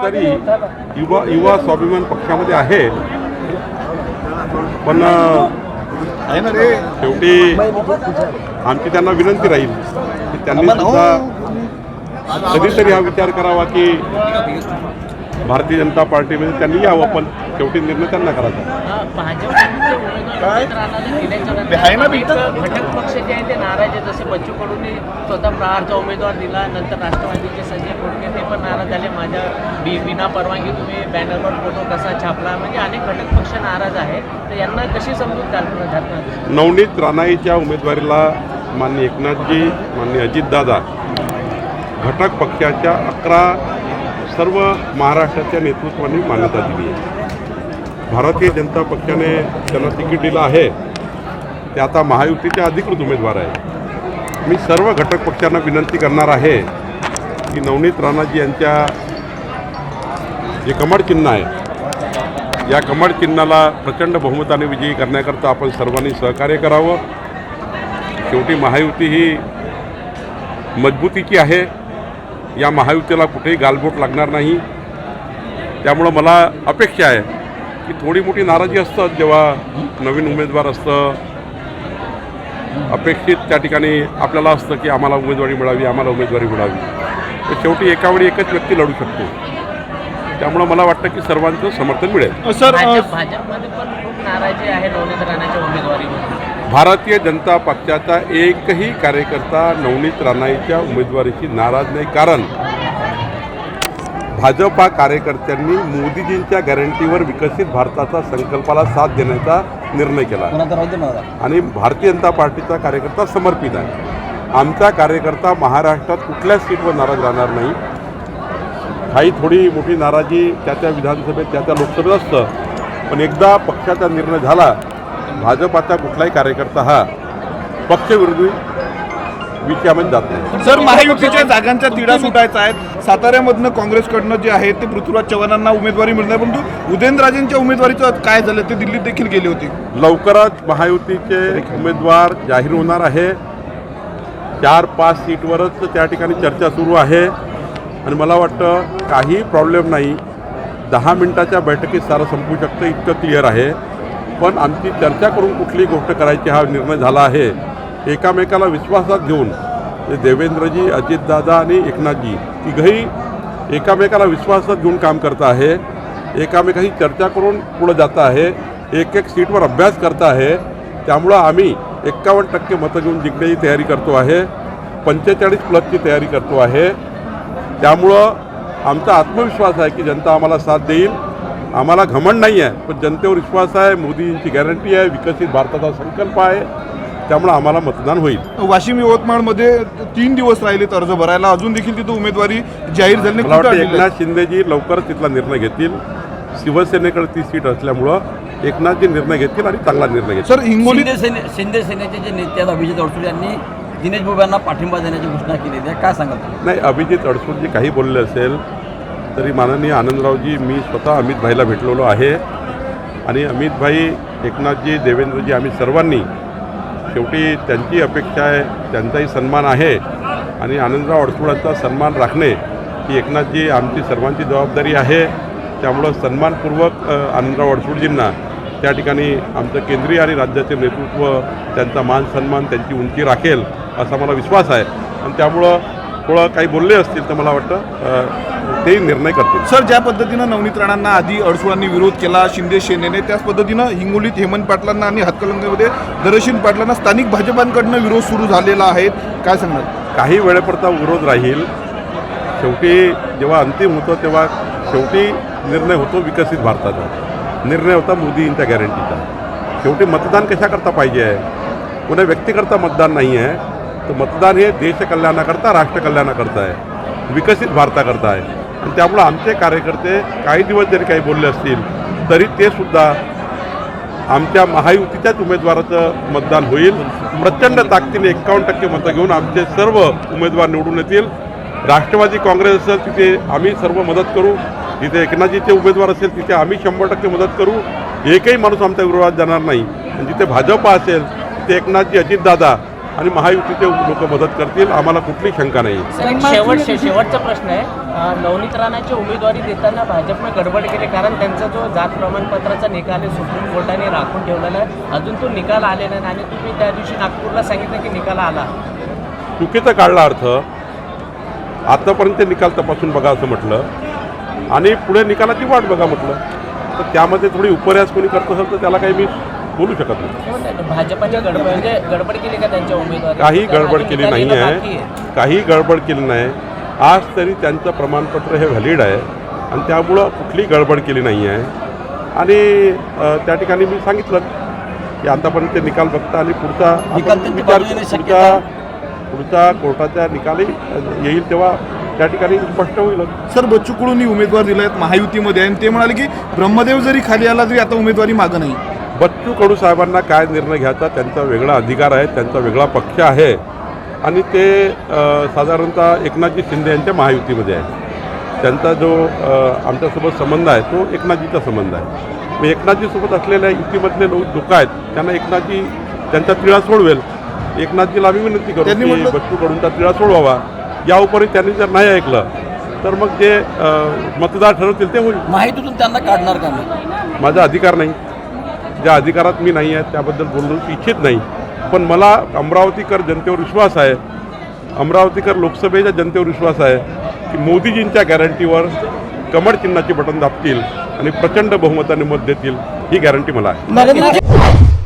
जबाबदारी युवा युवा स्वाभिमान पक्षामध्ये आहे. पण शेवटी आमची त्यांना विनंती राहील की त्यांनी सुद्धा कधीतरी हा विचार करावा की भारतीय जनता पार्टीमध्ये त्यांनी यावं पण शेवटी निर्णय त्यांना करायचा. आहे ना? घटक पक्ष जे आहे ते नाराज आहे जसे बच्चू कडूंनी स्वतः प्रहारचा उमेदवार दिला नंतर राष्ट्रवादीचे संजय खोडके ते पण नाराज झाले. माझ्या बी बिना परवानगी तुम्ही बॅनरवर फोटो कसा छापला? म्हणजे अनेक घटक पक्ष नाराज आहे तर यांना कशी समजूत घालणं घालणार नवनीत राणाईच्या उमेदवारीला माननीय एकनाथजी माननीय अजितदादा घटक पक्षाच्या अकरा सर्व महाराष्ट्राच्या नेतृत्वाने मान्यता दिली आहे. भारतीय जनता पक्षाने त्यांना तिकीट दिलं आहे ते आता महायुतीचे अधिकृत उमेदवार आहे मी सर्व घटक पक्षांना विनंती करणार आहे की नवनीत राणाजी यांच्या जे कमळ चिन्ह आहे या कमळ चिन्हाला प्रचंड बहुमताने विजयी करण्याकरता आपण सर्वांनी सहकार्य करावं. शेवटी महायुती ही मजबूतीची आहे. या महायुतीला कुठेही गालबोट लागणार नाही. त्यामुळं मला अपेक्षा आहे की थोडी मोठी नाराजी असतं जेव्हा नवीन उमेदवार असतं. अपेक्षित त्या ठिकाणी आपल्याला असतं की आम्हाला उमेदवारी मिळावी आम्हाला उमेदवारी मिळावी. तर शेवटी एकावेळी एकच व्यक्ती लढू शकतो. त्यामुळं मला वाटतं की सर्वांचं समर्थन मिळेल. सर भाजपमध्ये पण खूप नाराजी आहे राणाच्या उमेदवारीवर भारतीय जनता पक्षाचा एकही कार्यकर्ता नवनीत राणाईच्या उमेदवारीची नाराज नाही. कारण भाजपा कार्यकर्त्यांनी मोदीजींच्या गॅरंटीवर विकसित भारताचा संकल्पाला साथ देण्याचा निर्णय केला. आणि भारतीय जनता पार्टीचा कार्यकर्ता समर्पित आहे. आमचा कार्यकर्ता महाराष्ट्रात कुठल्याच सीटवर नाराज राहणार नाही. काही थोडी मोठी नाराजी त्या त्या विधानसभेत त्या त्या लोकसभेत असतं. पण एकदा पक्षाचा निर्णय झाला भाजपाचा कुठलाही कार्यकर्ता हा पक्षविरोधी विषयामध्ये जात नाही. सर महायुतीच्या जागांच्या तिढा सुटायचा आहेत साताऱ्यामधनं काँग्रेसकडनं जे आहे ते पृथ्वीराज चव्हाणांना उमेदवारी मिळणार परंतु उदयनराजेंच्या उमेदवारीचं काय झालं ते दिल्लीत देखील गेले होते. लवकरच महायुतीचे उमेदवार जाहीर होणार आहे. चार पाच सीटवरच त्या ठिकाणी चर्चा सुरू आहे. आणि मला वाटतं काही प्रॉब्लेम नाही. दहा मिनिटाच्या बैठकीत सारं संपू शकतं. इतकं क्लिअर आहे. पण आमची चर्चा करून कुठली गोष्ट करायची हा निर्णय झाला आहे एकामेकाला विश्वासात घेऊन देवेंद्रजी अजितदादा आणि एकनाथजी तिघही एकामेकाला विश्वासात घेऊन काम करत आहे एकामेकाशी चर्चा करून पुढं जात आहे एक एक सीटवर अभ्यास करत आहे. त्यामुळं आम्ही एक्कावन्न टक्के मतं घेऊन जिंकण्याची तयारी करतो आहे पंचेचाळीस प्लसची तयारी करतो आहे. त्यामुळं आमचा आत्मविश्वास आहे की जनता आम्हाला साथ देईल. आम्हाला घमंड नाही आहे पण जनतेवर विश्वास आहे मोदींची गॅरंटी आहे विकसित भारताचा संकल्प आहे त्यामुळं आम्हाला मतदान होईल वाशिम यवतमाळमध्ये तीन दिवस राहिलेत अर्ज भरायला अजून देखील तिथं उमेदवारी जाहीर झाली. मला वाटतं? एकनाथ शिंदेजी लवकरच तिथला निर्णय घेतील शिवसेनेकडे ती सीट असल्यामुळं एकनाथजी निर्णय घेतील आणि चांगला निर्णय घेतील सर हिंगोलीत शिंदे सेने शिंदे सेनेचे जे नेते आहेत अभिजित अडसूळ यांनी दिनेश बाबू यांना पाठिंबा देण्याची घोषणा केलेली आहे काय सांगाल तुम्ही? नाही अभिजित अडसूळ जे काही बोलले असेल तरी माननीय आनंदरावजी मी स्वतः अमितभाईला भेटलेलो आहे. आणि अमितभाई एकनाथजी देवेंद्रजी आम्ही सर्वांनी शेवटी त्यांची अपेक्षा आहे त्यांचाही सन्मान आहे. आणि आनंदराव अडसुळांचा सन्मान राखणे ही एकनाथजी आमची सर्वांची जबाबदारी आहे. त्यामुळं सन्मानपूर्वक आनंदराव अडसूळजींना त्या ठिकाणी आमचं केंद्रीय आणि राज्याचे नेतृत्व त्यांचा मान सन्मान त्यांची उंची राखेल असा मला विश्वास आहे. आणि त्यामुळं थोडं काही बोलले असतील तर मला वाटतं तेही निर्णय करतील. सर ज्या पद्धतीनं नवनीत राणांना आधी अडसुळांनी विरोध केला शिंदे सेनेने त्याच पद्धतीनं हिंगोलीत हेमंत पाटलांना आणि हातकलंगमध्ये दरशीन पाटलांना स्थानिक भाजपांकडनं विरोध सुरू झालेला आहे. काय सांगणार? काही वेळेपुरता विरोध राहील. शेवटी जेव्हा अंतिम होतं तेव्हा शेवटी निर्णय होतो विकसित भारताचा. निर्णय होता मोदींच्या गॅरंटीचा शेवटी मतदान कशाकरता पाहिजे आहे? कुणा व्यक्तीकरता मतदान नाही आहे? तर मतदान हे देशकल्याणाकरता राष्ट्रकल्याणाकरता आहे. विकसित भारताकरता आहे. आणि त्यामुळं आमचे कार्यकर्ते काही दिवस जरी काही बोलले असतील तरी ते सुद्धा आमच्या महायुतीच्याच उमेदवाराचं मतदान होईल. प्रचंड ताकदीने एक्कावन्न टक्के मतं घेऊन आमचे सर्व उमेदवार निवडून येतील. राष्ट्रवादी काँग्रेस असेल तिथे आम्ही सर्व मदत करू. जिथे एकनाथजीचे उमेदवार असेल तिथे आम्ही शंभर टक्के मदत करू. एकही माणूस आमच्या विरोधात जाणार नाही. आणि जिथे भाजप असेल तिथे एकनाथजी अजितदादा आणि महायुतीचे लोक मदत करतील. आम्हाला कुठली शंका नाही. शेवट शेवटचा प्रश्न आहे. नवनीत राणाची उमेदवारी देताना भाजपने गडबड केली. कारण त्यांचा जो जात प्रमाणपत्राचा निकाल आहे सुप्रीम कोर्टाने राखून ठेवलेला आहे. अजून तो निकाल आलेला नाही आणि तुम्ही त्या दिवशी नागपूरला सांगितलं की निकाल आला. चुकीचा काढला अर्थ. आतापर्यंत ते निकाल तपासून बघा असं म्हटलं. आणि पुढे निकालाची वाट बघा म्हटलं. तर त्यामध्ये थोडी उपऱ्यास कोणी करत असेल तर त्याला काही मी बोलू शकत नाही. हे भाजपाने गडबड म्हणजे गडबड केली का त्यांच्या उमेदवारी? काही गडबड केली नाही आहे. काही गडबड केली नाही. आज तरी त्यांचं प्रमाणपत्र हे व्हॅलिड आहे. आणि त्यामुळं कुठली गडबड केली नाही आहे आणि त्या ठिकाणी मी सांगितलं की आतापर्यंत ते निकाल बघता आणि पुढचा विचार पुढचा शक्यता? पुढचा कोर्टाचा निकालही येईल तेव्हा त्या ठिकाणी स्पष्ट होईल. सर बच्चू कडूंनी उमेदवार दिले आहेत महायुतीमध्ये. आणि ते म्हणाले की ब्रह्मदेव जरी खाली आला तरी आता उमेदवारी मागं नाही. बच्चू कडू साहेबांना काय निर्णय घ्यायचा त्यांचा वेगळा अधिकार आहे त्यांचा वेगळा पक्ष आहे. आणि ते साधारणतः एकनाथजी शिंदे यांच्या महायुतीमध्ये आहे. त्यांचा जो आमच्यासोबत संबंध आहे तो एकनाथजीचा संबंध आहे. मग एकनाथजीसोबत असलेल्या युतीमधले लोक लोक आहेत त्यांना एकनाथजी त्यांचा तिळा सोडवेल. एकनाथजीला आम्ही विनंती करू की बच्चू कडूंचा तिळा सोडवावा. या उपरी त्यांनी जर नाही ऐकलं तर मग जे मतदार ठरवतील ते होईल. माहितीतून त्यांना काढणार का माझा अधिकार नाही. ज्या अधिकारात मी नाही आहे त्याबद्दल बोलू इच्छित नाही. पण मला अमरावतीकर जनतेवर विश्वास आहे. अमरावतीकर लोकसभेच्या जनतेवर विश्वास आहे की मोदीजींच्या गॅरंटीवर कमळ चिन्हाची बटन दाबतील आणि प्रचंड बहुमताने मत देतील ही गॅरंटी मला आहे.